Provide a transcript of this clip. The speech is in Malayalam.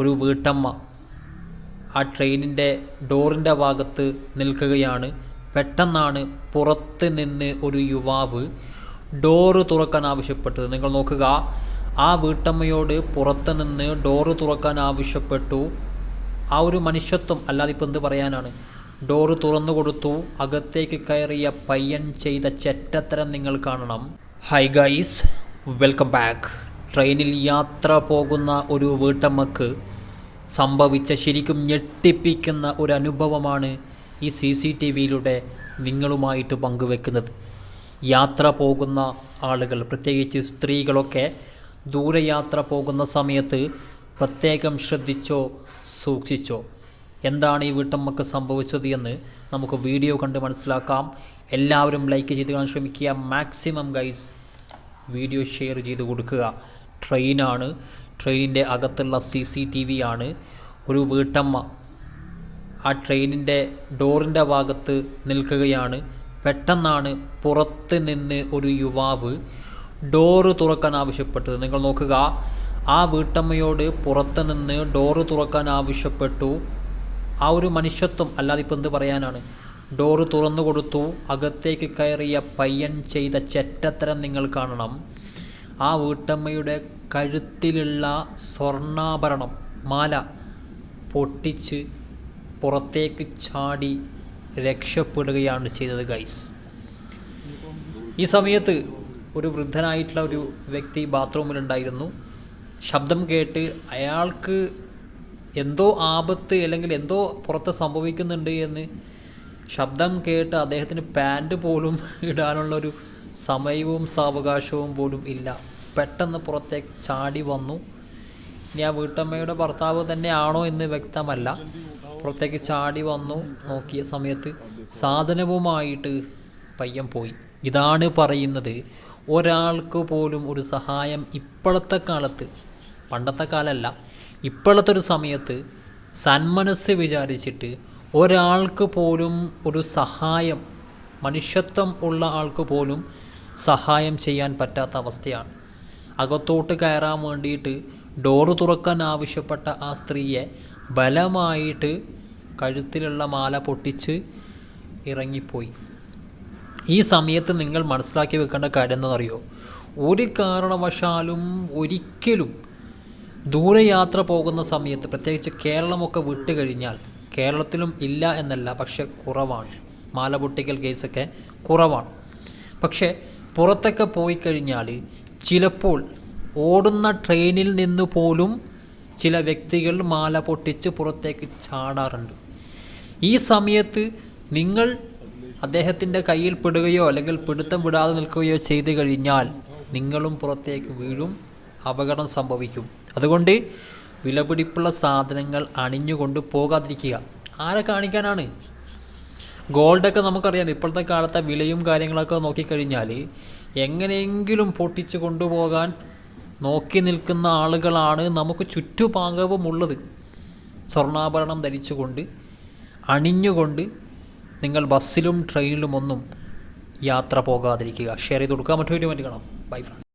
ഒരു വീട്ടമ്മ ആ ട്രെയിനിന്റെ ഡോറിന്റെ ഭാഗത്ത് നിൽക്കുകയാണ്. പെട്ടെന്നാണ് പുറത്ത് നിന്ന് ഒരു യുവാവ് ഡോറ് തുറക്കാൻ ആവശ്യപ്പെട്ടത്. നിങ്ങൾ നോക്കുക ആ വീട്ടമ്മയോട് പുറത്ത് നിന്ന് ഡോറ് തുറക്കാൻ ആവശ്യപ്പെട്ടു. ആ ഒരു മനുഷ്യത്വം അല്ലാതെ ഇപ്പം എന്ത് പറയാനാണ്? ഡോറ് തുറന്നു കൊടുത്തു അകത്തേക്ക് കയറിയ പയ്യൻ ചെയ്ത ചെറ്റത്തരം നിങ്ങൾ കാണണം. ഹൈ ഗൈസ് വെൽക്കം ബാക്ക് ട്രെയിനിൽ യാത്ര പോകുന്ന ഒരു വീട്ടമ്മക്ക് സംഭവിച്ച ശരിക്കും ഞെട്ടിപ്പിക്കുന്ന ഒരു അനുഭവമാണ് ഈ സി സി ടി വിയിലൂടെ നിങ്ങളുമായിട്ട് പങ്കുവെക്കുന്നത്. യാത്ര പോകുന്ന ആളുകൾ പ്രത്യേകിച്ച് സ്ത്രീകളൊക്കെ ദൂരയാത്ര പോകുന്ന സമയത്ത് പ്രത്യേകം ശ്രദ്ധിച്ചോ സൂക്ഷിച്ചോ? എന്താണ് ഈ വീട്ടമ്മക്ക് സംഭവിച്ചത് എന്ന് നമുക്ക് വീഡിയോ കണ്ട് മനസ്സിലാക്കാം. എല്ലാവരും ലൈക്ക് ചെയ്ത് കാണാൻ ശ്രമിക്കുക. മാക്സിമം ഗൈസ് വീഡിയോ ഷെയർ ചെയ്ത് കൊടുക്കുക. ട്രെയിനാണ് ട്രെയിനിന്റെ അകത്തുള്ള സി സി ടി വി ആണ്. ഒരു വീട്ടമ്മ ആ ട്രെയിനിന്റെ ഡോറിന്റെ ഭാഗത്ത് നിൽക്കുകയാണ്. പെട്ടെന്നാണ് പുറത്ത് നിന്ന് ഒരു യുവാവ് ഡോറ് തുറക്കാൻ ആവശ്യപ്പെട്ടത്. നിങ്ങൾ നോക്കുക ആ വീട്ടമ്മയോട് പുറത്ത് നിന്ന് ഡോറ് തുറക്കാൻ ആവശ്യപ്പെട്ടു. ആ ഒരു മനുഷ്യത്വം അല്ലാതെ ഇപ്പം എന്ത് പറയാനാണ്? ഡോറ് തുറന്നു കൊടുത്തു അകത്തേക്ക് കയറിയ പയ്യൻ ചെയ്ത ചെറ്റത്തരം നിങ്ങൾ കാണണം. ആ വീട്ടമ്മയുടെ കഴുത്തിലുള്ള സ്വർണാഭരണം മാല പൊട്ടിച്ച് പുറത്തേക്ക് ചാടി രക്ഷപ്പെടുകയാണ് ചെയ്തത് ഗൈസ് ഈ സമയത്ത് ഒരു വൃദ്ധനായിട്ടുള്ള ഒരു വ്യക്തി ബാത്റൂമിലുണ്ടായിരുന്നു. ശബ്ദം കേട്ട് അയാൾക്ക് എന്തോ ആപത്ത് അല്ലെങ്കിൽ എന്തോ പുറത്ത് സംഭവിക്കുന്നുണ്ട് എന്ന് ശബ്ദം കേട്ട് അദ്ദേഹത്തിന് പാന്റ് പോലും ഇടാനുള്ളൊരു സമയവും സാവകാശവും പോലും ഇല്ല. പെട്ടെന്ന് പുറത്തേക്ക് ചാടി വന്നു. ഇനി ആ വീട്ടമ്മയുടെ ഭർത്താവ് തന്നെയാണോ എന്ന് വ്യക്തമല്ല. പുറത്തേക്ക് ചാടി വന്നു നോക്കിയ സമയത്ത് സാധനവുമായിട്ട് പയ്യൻ പോയി. ഇതാണ് പറയുന്നത്. ഒരാൾക്ക് പോലും ഒരു സഹായം ഇപ്പോഴത്തെ കാലത്ത് പണ്ടത്തെ കാലമല്ല ഇപ്പോഴത്തെ ഒരു സമയത്ത് സന്മനസ് വിചാരിച്ചിട്ട് ഒരാൾക്ക് പോലും ഒരു സഹായം മനുഷ്യത്വം ഉള്ള ആൾക്ക് പോലും സഹായം ചെയ്യാൻ പറ്റാത്ത അവസ്ഥയാണ്. അകത്തോട്ട് കയറാൻ വേണ്ടിയിട്ട് ഡോറ് തുറക്കാൻ ആവശ്യപ്പെട്ട ആ സ്ത്രീയെ ബലമായിട്ട് കഴുത്തിലുള്ള മാല പൊട്ടിച്ച് ഇറങ്ങിപ്പോയി. ഈ സമയത്ത് നിങ്ങൾ മനസ്സിലാക്കി വെക്കേണ്ട കാര്യം എന്താണെന്നറിയോ? ഒരു കാരണവശാലും ഒരിക്കലും ദൂരയാത്ര പോകുന്ന സമയത്ത് പ്രത്യേകിച്ച് കേരളമൊക്കെ വിട്ട് കഴിഞ്ഞാൽ കേരളത്തിലും ഇല്ല എന്നല്ല പക്ഷെ കുറവാണ്. മാല പൊട്ടിക്കൽ കേസൊക്കെ കുറവാണ്. പക്ഷേ പുറത്തൊക്കെ പോയി കഴിഞ്ഞാൽ ചിലപ്പോൾ ഓടുന്ന ട്രെയിനിൽ നിന്ന് പോലും ചില വ്യക്തികൾ മാല പൊട്ടിച്ച് പുറത്തേക്ക് ചാടാറുണ്ട്. ഈ സമയത്ത് നിങ്ങൾ അദ്ദേഹത്തിന്റെ കയ്യിൽ പെടുകയോ അല്ലെങ്കിൽ പിടുത്തം വിടാതെ നിൽക്കുകയോ ചെയ്തു കഴിഞ്ഞാൽ നിങ്ങളും പുറത്തേക്ക് വീഴും അപകടം സംഭവിക്കും. അതുകൊണ്ട് വിലപിടിപ്പുള്ള സാധനങ്ങൾ അണിഞ്ഞുകൊണ്ട് പോകാതിരിക്കുക. ആരെ കാണിക്കാനാണ്? ഗോൾഡൊക്കെ നമുക്കറിയാം. ഇപ്പോഴത്തെ കാലത്തെ വിലയും കാര്യങ്ങളൊക്കെ നോക്കിക്കഴിഞ്ഞാൽ എങ്ങനെയെങ്കിലും പൊട്ടിച്ച് കൊണ്ടുപോകാൻ നോക്കി നിൽക്കുന്ന ആളുകളാണ് നമുക്ക് ചുറ്റുപാകവുമുള്ളത്. സ്വർണാഭരണം ധരിച്ചുകൊണ്ട് അണിഞ്ഞുകൊണ്ട് നിങ്ങൾ ബസ്സിലും ട്രെയിനിലും ഒന്നും യാത്ര പോകാതിരിക്കുക. ഷെയർ ചെയ്ത് കൊടുക്കാൻ മറ്റു വേണ്ടി കാണാം. By front